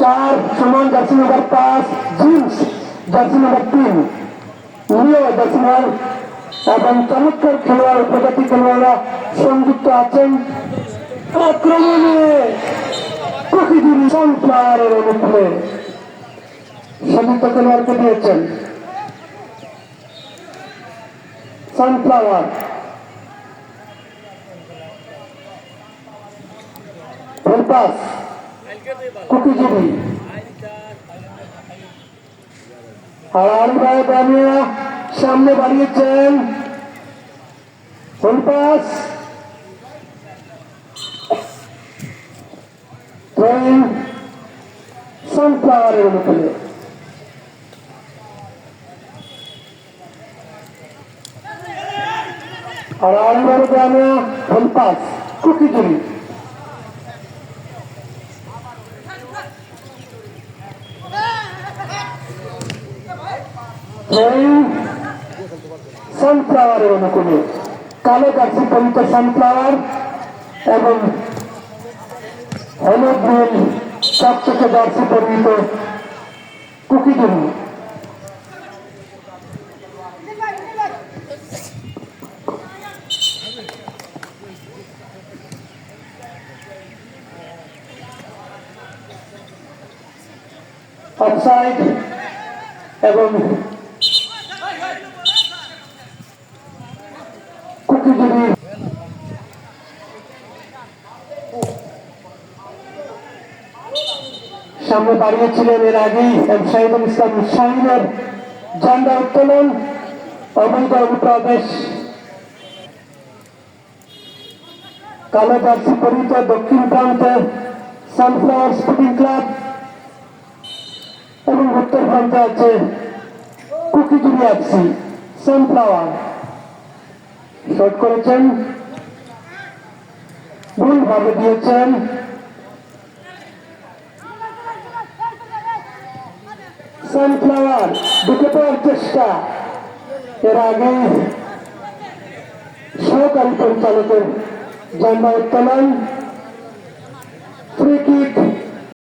চার সমান jersey number পাঁচ জিন্স জার্সি নাম্বার তিন। লিও জার্সি নাম্বার এবং চমৎকার খেলোয়াড় প্রজাতি খেলোয়াড়রা সংযুক্ত আছেন। আক্রমণে প্রকৃতির সানফ্লাওয়ারের অনুকূলে সংযুক্ত খেলোয়াড়কে দিয়েছেন সানফ্লাওয়ার। ফুলপাস কুকিজীবী আর আলিবাই বানিয়া সামনে বাড়িয়েছেন ফুলপাস সানফ্লাওয়ারের অনুকূলে আর আলিবাই বানিয়া ফুলপাস কুকিজীবী এই সানফ্লাওয়ারের অনুকূলে। কালো গাছি পরিত সানফ্লাওয়ার এবং হলুদ নীল চকচকে জার্সি পরিহিত কুকিজুরি অফসাইড এবং সামনে দাঁড়িয়েছিলেন এর আগেই শাহিদুল ইসলাম শাহিনের ঝান্ডা উত্তোলন, অবৈধ অনুপ্রবেশ। কালো জার্সি পরিহিত দক্ষিণ প্রান্তে সানফ্লাওয়ার স্পোর্টিং ক্লাব এবং উত্তর প্রান্তে আছে কুকিজুরি এফসি সানফ্লাওয়ার। শট করেছেন। ভুলভাবে দিয়েছেন। সানফ্লাওয়ার দুটো পাওয়ার চেষ্টা। এর আগে সহকারী পরিচালকের জানবা উত্তোলন